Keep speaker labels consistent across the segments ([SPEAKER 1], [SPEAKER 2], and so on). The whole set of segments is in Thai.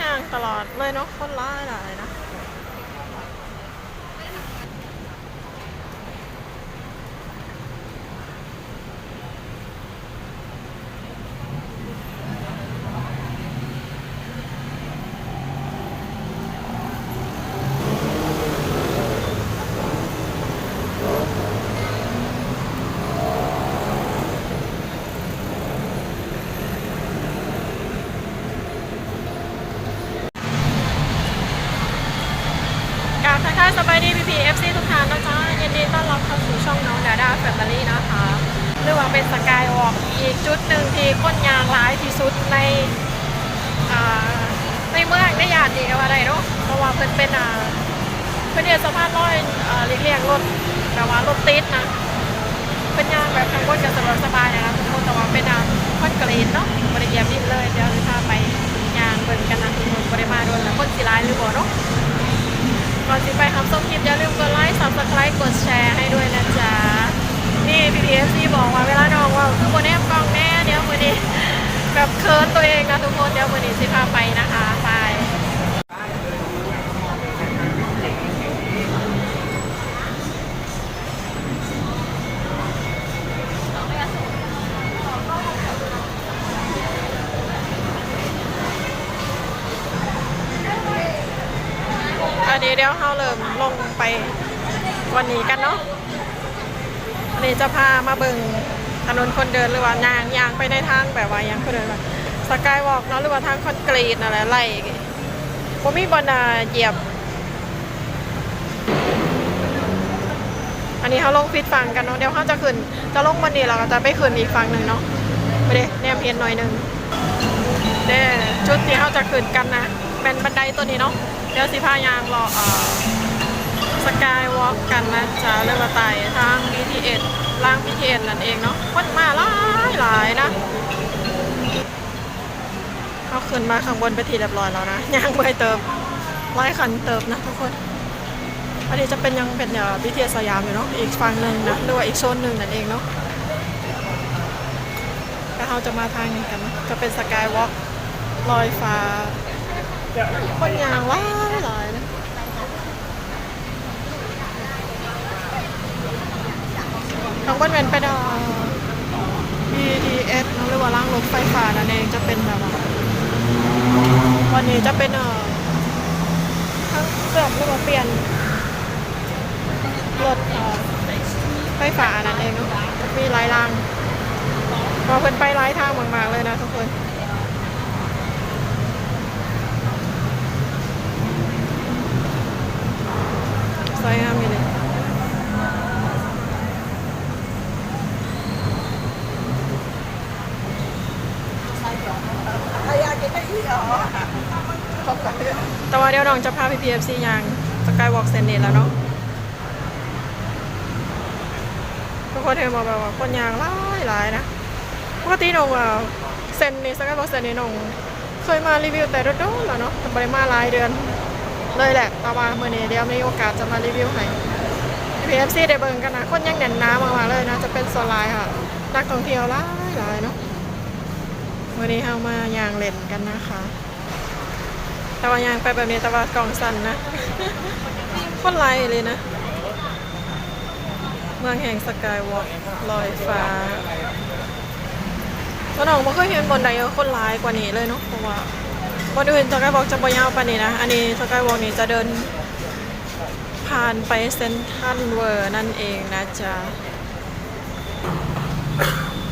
[SPEAKER 1] ย่างตลอดเลยเนาะคนร้ายหลายนะ กราบทักทายสบายดีพีพีเอฟซีทุกท่านนะจ๊ะยินดีต้อนรับเข้าสู่ช่องน้องดาดาแฟมิลี่นะคะเรียกว่าเป็นสกายวอล์กอีก จุดหนึ่งที่คนยางร้ายที่สุดในในเมืองได้ยานดีกับอะไรเนาะเพราะว่าเพิ่นเป็นอ่าเพิ่นเดียสะพานลอยอ่าเลี่ยงรถแบบว่ารถติดนะเป็นยางแบบทางบนก็สะดวกสบายนะคะทุกคนแต่ว่าเป็นอ่าคอนกรีตเนาะบริเวณดินเลยเดี๋ยวจะพาไปยางเบิ่งกันนะทุกคนบริมาโดนแล้วคนสิร้ายหรือบ่เนาะก่อนสิไปทำส้มคลิปอย่าลืมกดไลค์ subscribe กดแชร์ให้ด้วย นะจ๊ะนี่ PPFC บอกว่าเวลาน้องว่าคือโบแนมกองแน่เดี๋ยวมือนี้แบบเคิร์นตัวเองนะทุกคนเดี๋ยวมือนี้สิพาไปนะคะไปอันนี้เดี๋ยวเราเริ่มลงไปวันนี้กันเนาะ นี้จะพามาเบิ่งถนนคนเดินหรือว่ายางยางไปในทางแบบว่ายังคนเดินแบบสกายวอล์กเนาะหรือว่าทางคอนกรีตอะไรไล่ผมมีบอนาเหยียบ อันนี้เขาลงฟิตฟังกันเนาะเดี๋ยวเขาจะขึ้น จะลงวันนี้เราก็จะไปขึ้นอีกฝั่งหนึ่งเนาะไปเด้แนมเพียนหน่อยหนึ่งเด้ชุดที่เขาจะขึ้นกันนะเป็นบันไดตัวนี้เนาะเดี๋ยวสิพายางรอเอ่อ อกกันนะจ๊ะเรื่องมาไต่ทาง BTS ล่าง BTS นั่นเองเนาะคนมาหลายหลายนะเขาขึ้นมาข้างบนไปทีเรียบร้อยแล้วนะย่างไปเติมไล่คันเติมนะทุกคนอันนี้จะเป็นยังเป็นเอ่อ BTS สยามอยู่เนาะอีกฝั่งหนึ่งนะหรือว่าอีกโซนหนึ่งนั่นเองเนาะแล้วเราจะมาทางนี้กันนะจะเป็นสกายวอล์กลอยฟ้าคนยางหลายหลายนะ ทางบนเป็นไปดา BTS เนอหรือว่าล่างรถไฟฟ้านั่นเองจะเป็นแบบวันนี้จะเป็นเอ่อทั้งเสื่อมหรือว่าเปลี่ยนรถเออไฟฟ้านั่นเองเนาะมีหลายรางพอเพิ่นไปหลายทางมากๆเลยนะทุกคนสวยงามอยู่เลย แต่ว่าเดี๋ยว น้องจะพาพี่ PFC ยางสกายวอล์กเซนเนตแล้วเนาะทุกคนเห็นมาแบบว่าคนยางหลายหลายนะปกติน้องว่าเซนนี่สกายวอล์กเซนนี่น้องเคยมารีวิวแต่โดนๆแล้วเนาะแต่ไม่ได้มาหลายเดือนเลยแหละแต่ว่าเมื่อนี้เดี๋ยวมีโอกาสจะมารีวิวให้ PFC ได้เบิ่งกันนะคนยังแน่นน้ำมากๆเลยนะจะเป็นโซนไลน์ค่ะนักท่องเที่ยวหลายหลายเนาะวันนี้เรามายางเล่นกันนะคะ แต่ว่ายางไปแบบนี้แต่ว่ากล่องสั่นนะคนไรเลยนะ เมืองแห่งสกายวอล์กลอยฟ้าก็น้องไม่เคยเห็นบนใดก็คนร้ายกว่านี้เลยเนาะเพราะว่าบนอื่นสกายวอล์กจะบ่ยาวปานนี้นะ อันนี้สกายวอล์กนี่จะเดินผ่านไปเซนทรัลเวอร์นั่นเองนะจ๊ะ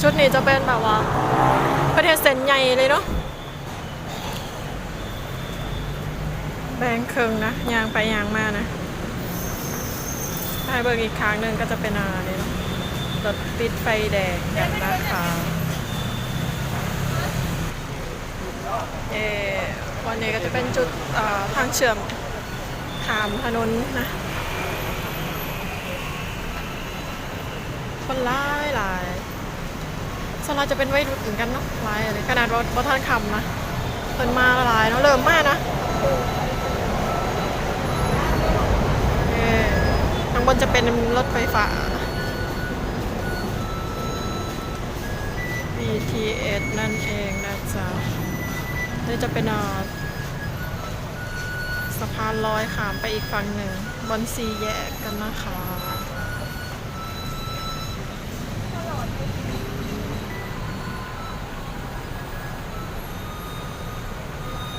[SPEAKER 1] ชุดนี้จะเป็นแบบว่า ประเทศเซนใหญ่เลยเนาะ แบงค์เคิงนะยางไปยางมานะให้เบิกอีกครั้งหนึ่งก็จะเป็นอะไรเนาะรถติดไฟแดงกันนะคะเออวันนี้ก็จะเป็นจุดทางเชื่อมขามถนนนะคนร้ายหลายสวนเราจะเป็นวัยรุ่นเหมือนกันเนาะหลายเลยขนาดรถบท่านคำนะเพิ่นมาหลายเนาะเริ่มมากนะ เอ่อข้าง บนจะเป็นรถไฟฟ้า BTS นั่นเองนะจ๊ะนี่จะเป็นอ่าสะพานลอยขามไปอีกฝั่งหนึ่ง บนซีแยกกันนะคะ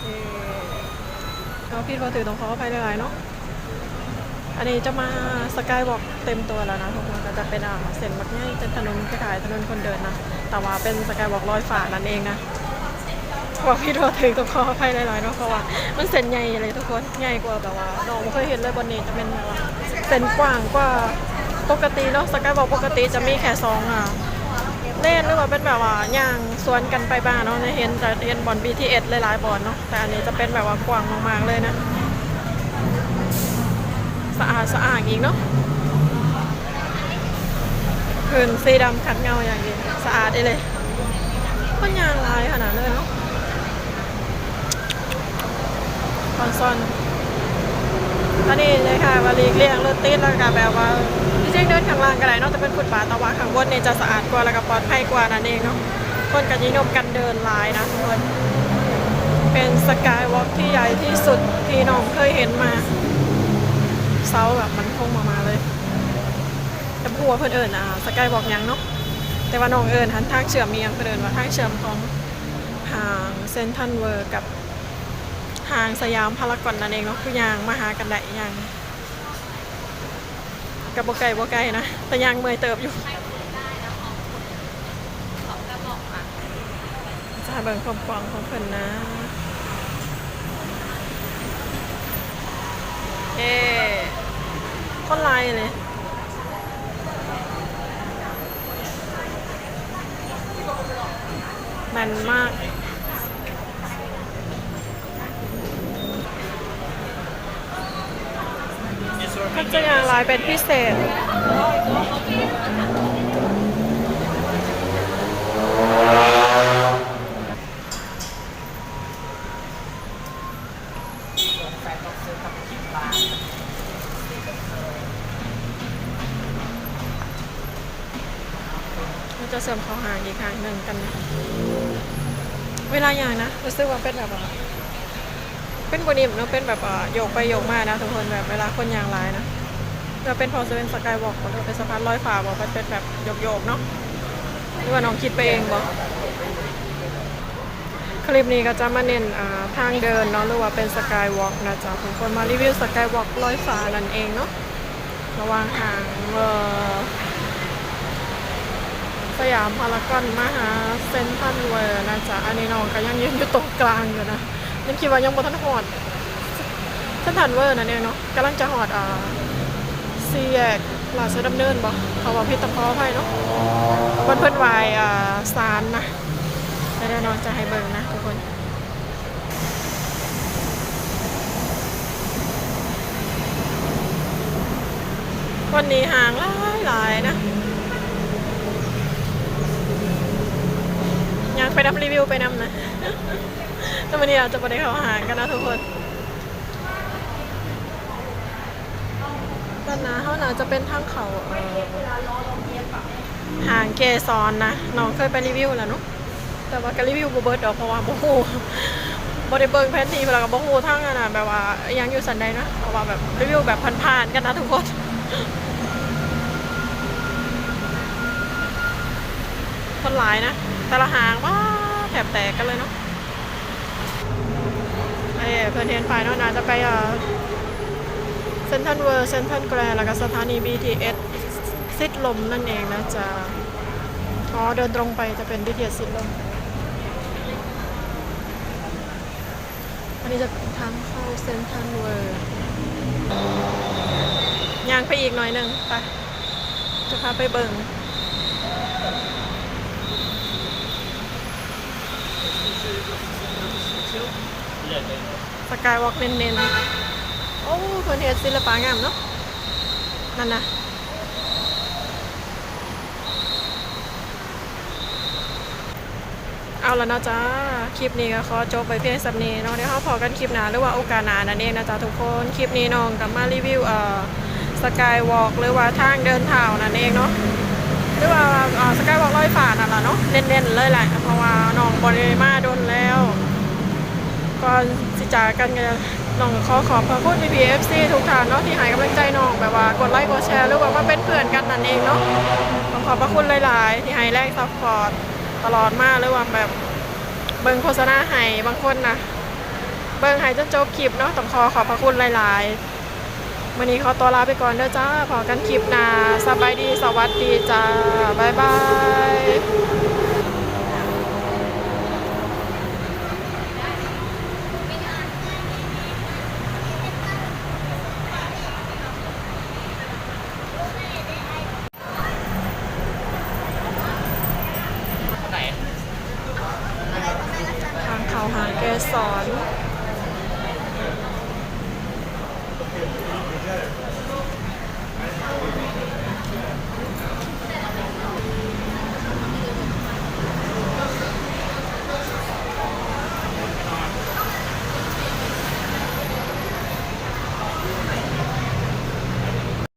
[SPEAKER 1] เอ่อเอาพี่เขาถือตรงเขาไปหลายๆเนาะ อันนี้จะมาสกายวอล์กเต็มตัวแล้วนะทุกคนก็จะเป็นอ่าเส้นมักง่ายเป็นถนนกระถ่ายถนนคนเดินนะ แต่ว่าเป็นสกายวอล์กลอยฟ้านั่นเองนะว่าพี่เรถือตรงเขาไปหลายๆเนาะเพราะว่ามันเส้นใหญ่เลยทุกคนใหญ่กว่าแบบว่าน้องไม่เคยเห็นเลยบนนี้จะเป็นแบบว่าเส้นกว้างกว่าปกติเนาะสกายวอล์กปกติจะมีแค่สองอะเล่นหรือว่าเป็นแบบว่าย่างสวนกันไปบ้างเนาะจะเห็นแต่เห็นบอล BTS หลายๆบอลเนาะแต่อันนี้จะเป็นแบบว่ากว้างมากๆเลยนะ สะอาดสะอาดอีกเนาะพื้นสีดำขัดเงาอย่างดีสะอาดเลยคนยางลายขนาดเลยเนาะคอนซอนอันนี้เลยค่ะวาลีเลี่ยงรถติดแล้วก็แบบว่าที่จริงเดินข้างล่างก็ได้นอกจะเป็นฟุตบาทแต่ว่าข้างบนเนี่ยจะสะอาดกว่าแล้วก็ปลอดภัยกว่านั่นเองเนาะคนกันนิยมกันเดินลายนะทุกคนเป็นสกายวอล์กที่ใหญ่ที่สุดที่น้องเคยเห็นมา เซาแบบมันคงมามาเลยแต่พัวาเพื่อนเอิญอะสกายวอล์กยังเนาะแต่ว่าน้องเอิญทันทางเชื่อมเมียงเพื่อนเอิญว่าทางเชื่อมของห่างเซนทันเวอร์กับห่างสยามพารากอนนั่นเองเนาะคือยางมาหากันได้ยางกับโบไก่โบไก่นะแต่ยางเมอยเติบอยู่จะเบิ่งความกว้างของเพิ่นนะ เอ๊คนลายเลยแมันมากก็จะอย่างลายเป็นพิเศษ มันจะเสริมเข้าหาอีกครั้งหนึ่งกันนะเวลาอย่างนะรู้สึกว่าเป็นแบบเป็นบนิมเนาะเป็นแบบโยกไปโยกมานะ ทุกคนแบบเวลาคนยางลายนะจะเป็นพอจะเป็นสกายวอล์กหรือเป็นสะพานลอยฟ้าบอกมันเป็นแบบโยกๆเนาะหรือว่าน้องคิดไปเองบอก คลิปนี้ก็จะมาเน้นทางเดินเนาะหรือว่าเป็นสกายวอล์กนะจ๊ะทุกคนมารีวิวสกายวอล์กลอยฟ้านั่นเองเนาะระหว่างทางเอ่อสยามพารากอนมหาเซนทรัลเวิร์นะจ๊ะอันนี้น้องก็ยังยืนอยู่ตรงกลางอยู่นะยังคิดว่ายังบ่ทันหอดเซนทรัลเวิร์นั่นเองเนาะกำลังจะหอดอ่าซีแยกลาดเสดำเนินบ่เขาว่าพี่ตะพอไพ่เนาะวันเพิ่อนวายอ่าซานนะเดี๋ยวน้องจะให้เบิ่งนะทุก คนนี้ห่างหลายหลายๆนะอยากไปนำรีวิวไปนำนะแต่วันนี้อาจจะไปได้เขาห่างกันนะทุกคนตอนนะเขาน่าจะเป็นทางเขาเอ่อหางเกซอนนะน้องเคยไปรีวิวแล้วเนาะแต่ว่าก็รีวิวบเบิร์ดดอกเพราะว่าโอ้โหบริเบิงแพนทีแล้วก็บ่ฮู้ทั้งอันนะแบบว่ายังอยู่สันใดนะเพราะว่าแบบรีวิวแบบผ่านๆกันนะทุกคน คนหลายนะ แต่ละหางว้าแถบแตกกันเลยเนาะไอ้เพื่อนเห็นไฟเนาะนะจะไปอ่าเซนทันเวิร์เซนทันแกรแล้วก็สถานี BTS ซิดลมนั่นเองนะจะอ๋อเดินตรงไปจะเป็น BTS ซิดลม อันนี้จะเป็นทางเข้าเซนทันเวิร์ยางไปอีกหน่อยหนึ่งไปจะพาไปเบิ่ง สกายวอล์กเน้นๆ โอ้เพื่อนเฮ็ดศิลปะงามเนาะ นั่นนะเอาแล้วนะจ๊ะ คลิปนี้ก็ขอจบไปเพียงสับนี้เนาะเดี๋ยวเราพอกันคลิปหนาหรือว่าโอกาสหนานั่นเองนะจ๊ะทุกคน คลิปนี้น้องกับมารีวิวเอ่อสกายวอล์กหรือว่าทางเดินเท้านั่นเองเนาะ หรือว่าสกายวอล์กลอยฟ้านั่นแหละเนาะเน้นๆเลยแหละเพราะว่าน้องบริมาโดนแล้วก่อนสิจากันกันน้องขอขอบพระคุณ PPFC ทุกท่านเนาะที่ให้กำลังใจน้องแบบว่ากดไลค์กดแชร์หรือว่าเป็นเพื่อนกันนั่นเองเนาะต้อขอบพระคุณหลาย ๆ ที่ให้แรงซัพพอร์ตตลอดมาหรือว่าแบบเบิ่งโฆษณาให้บางคนนะเบิ่งให้จนจบคลิปเนาะต้องขอขอบพระคุณหลาย ๆ วันนี้ขอตัวลาไปก่อนเด้อจ้าพอกันคลิปหน้าสบายดีสวัสดีจ้าบ๊ายบาย
[SPEAKER 2] ไหน